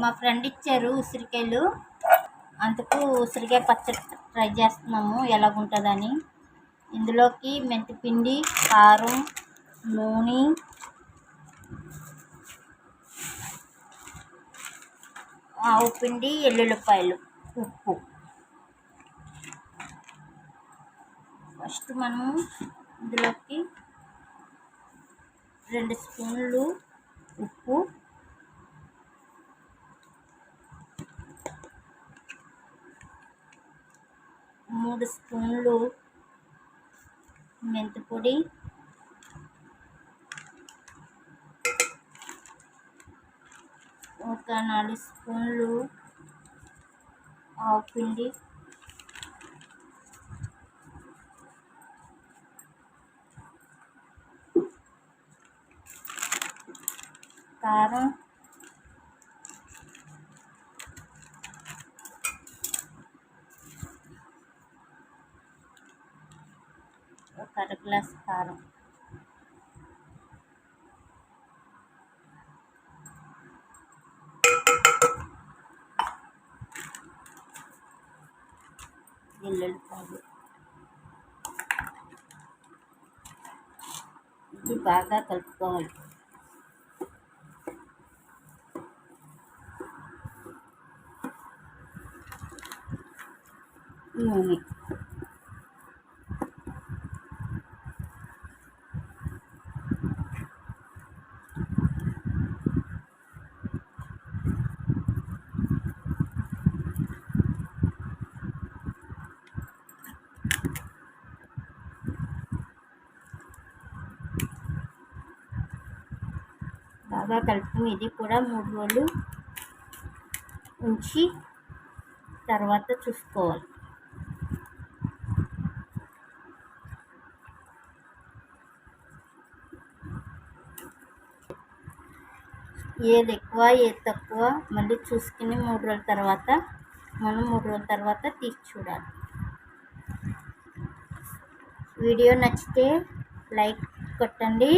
మా ఫ్రెండ్ ఇచ్చారు ఉసిరికాయలు. అందుకు ఉసిరికాయ పచ్చడి ట్రై చేస్తున్నాము ఎలాగుంటుందని. ఇందులోకి మెంతిపిండి కారం నూనె ఆవు పిండి ఎల్లుల్లిపాయలు ఉప్పు. ఫస్ట్ మనం ఇందులోకి రెండు స్పూన్లు ఉప్పు మూడు స్పూన్లు మెంతిపొడి. ఒక నాలుగు స్పూన్లు ఆవు పిండి. కారం. ఒక అర గ్లాస్ కారం వెల్లుల్లిపాయలు ఇది బాగా కలుపుకోవాలి నూనె బాగా కలుపుకుని ఇది కూడా మూడు రోజులు ఉంచి తర్వాత చూసుకోవాలి. ఏది ఎక్కువ ఏది తక్కువ మళ్ళీ చూసుకుని మూడు రోజుల తర్వాత మనం మూడు రోజుల తర్వాత తీసి చూడాలి. వీడియో నచ్చితే లైక్ కొట్టండి.